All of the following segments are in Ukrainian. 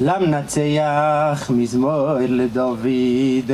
למנצח מזמור לדוד.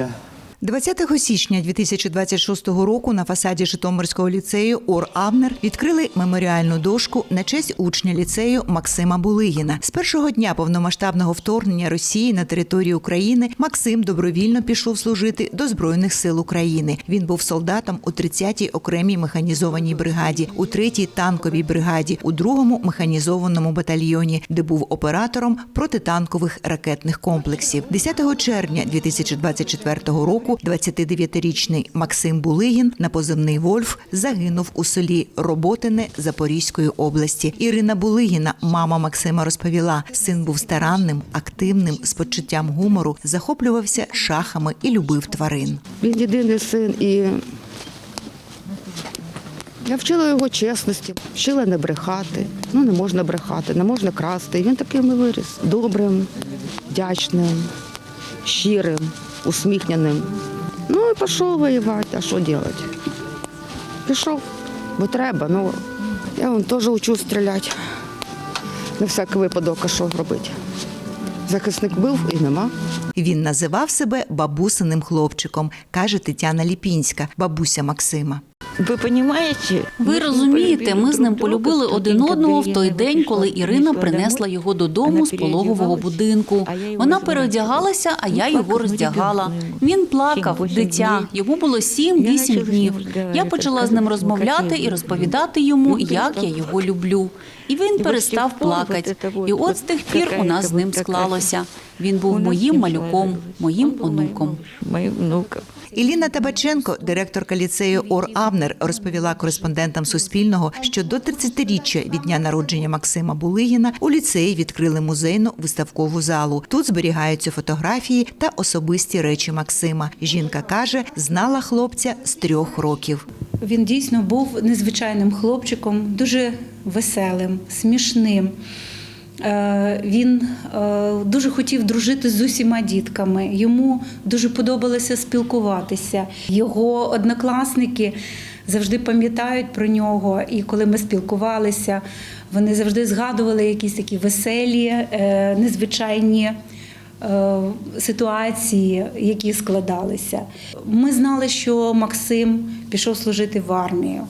20 січня 2026 року на фасаді Житомирського ліцею Ор Авнер відкрили меморіальну дошку на честь учня ліцею Максима Булигіна. З першого дня повномасштабного вторгнення Росії на територію України Максим добровільно пішов служити до Збройних сил України. Він був солдатом у 30-й окремій механізованій бригаді, у 3-й танковій бригаді, у 2-му механізованому батальйоні, де був оператором протитанкових ракетних комплексів. 10 червня 2024 року 29-річний Максим Булигін на позивний Вольф загинув у селі Роботине Запорізької області. Ірина Булигіна, мама Максима, розповіла: син був старанним, активним, з почуттям гумору, захоплювався шахами і любив тварин. Він єдиний син і я вчила його чесності, вчила не брехати. Ну, не можна брехати, не можна красти. І він таким і виріс. Добрим, вдячним, щирим, усміхненим. Ну і пішов воювати, а що робити? Пішов, бо треба. Ну, я вон теж учу стріляти. На всякий випадок, а що робити? Захисник був і нема. Він називав себе бабусиним хлопчиком, каже Тетяна Ліпінська, бабуся Максима. Ви розумієте? Ви розумієте, ми з ним полюбили один одного в той день, коли Ірина принесла його додому з пологового будинку. Вона переодягалася, а я його роздягала. Він плакав, дитя. Йому було 7-8 днів. Я почала з ним розмовляти і розповідати йому, як я його люблю. І він перестав плакати. І от з тих пір у нас з ним склалося. Він був моїм малюком, моїм онуком. Моїм внуком. Іліна Табаченко, директорка ліцею Ор Авнер, розповіла кореспондентам Суспільного, що до 30-річчя від дня народження Максима Булигіна у ліцеї відкрили музейну виставкову залу. Тут зберігаються фотографії та особисті речі Максима. Жінка каже, знала хлопця з трьох років. Він дійсно був незвичайним хлопчиком, дуже веселим, смішним. Е, Він е, дуже хотів дружити з усіма дітками. Йому дуже подобалося спілкуватися. Його однокласники завжди пам'ятають про нього. І коли ми спілкувалися, вони завжди згадували якісь такі веселі, е, незвичайні ситуації, які складалися. Ми знали, що Максим пішов служити в армію,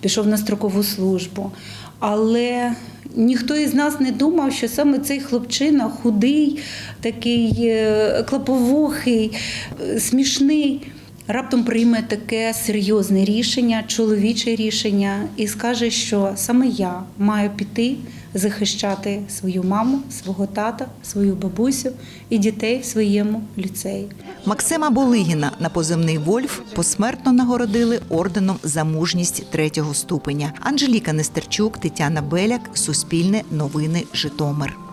пішов на строкову службу. Але ніхто із нас не думав, що саме цей хлопчина худий, такий е, клаповухий, е, смішний. Раптом прийме таке серйозне рішення, чоловіче рішення, і скаже, що саме я маю піти захищати свою маму, свого тата, свою бабусю і дітей в своєму ліцеї. Максима Булигіна на позивний Вольф посмертно нагородили орденом за мужність третього ступеня. Анжеліка Нестерчук, Тетяна Беляк, Суспільне новини, Житомир.